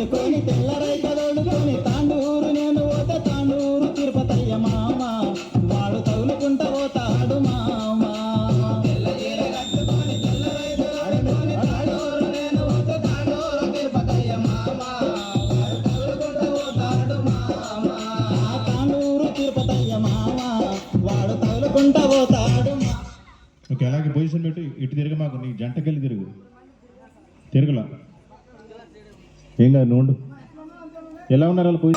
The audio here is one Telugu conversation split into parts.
పట్టుకొని తెల్లరైత తోడుకొని తాండూరు నేను పోతే తాండూరు తిరుపతయ్య మామ. వాడు తగులుకుంట పోతాడు మామ. ఓకే అలాగే పొజిషన్ పెట్టి ఇటు తిరిగి మాకు నీ జంటకెళ్ళి తిరుగు. తిరుగులా? ఏం కాదు నువ్వు ఎలా ఉన్నారు వాళ్ళు పోయి?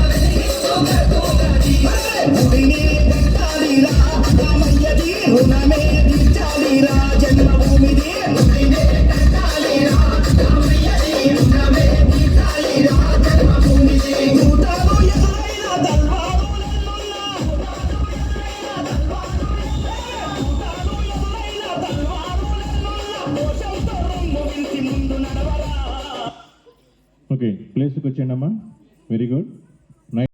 ఓకే ప్లేస్కి వచ్చేయండి అమ్మా వెరీ గుడ్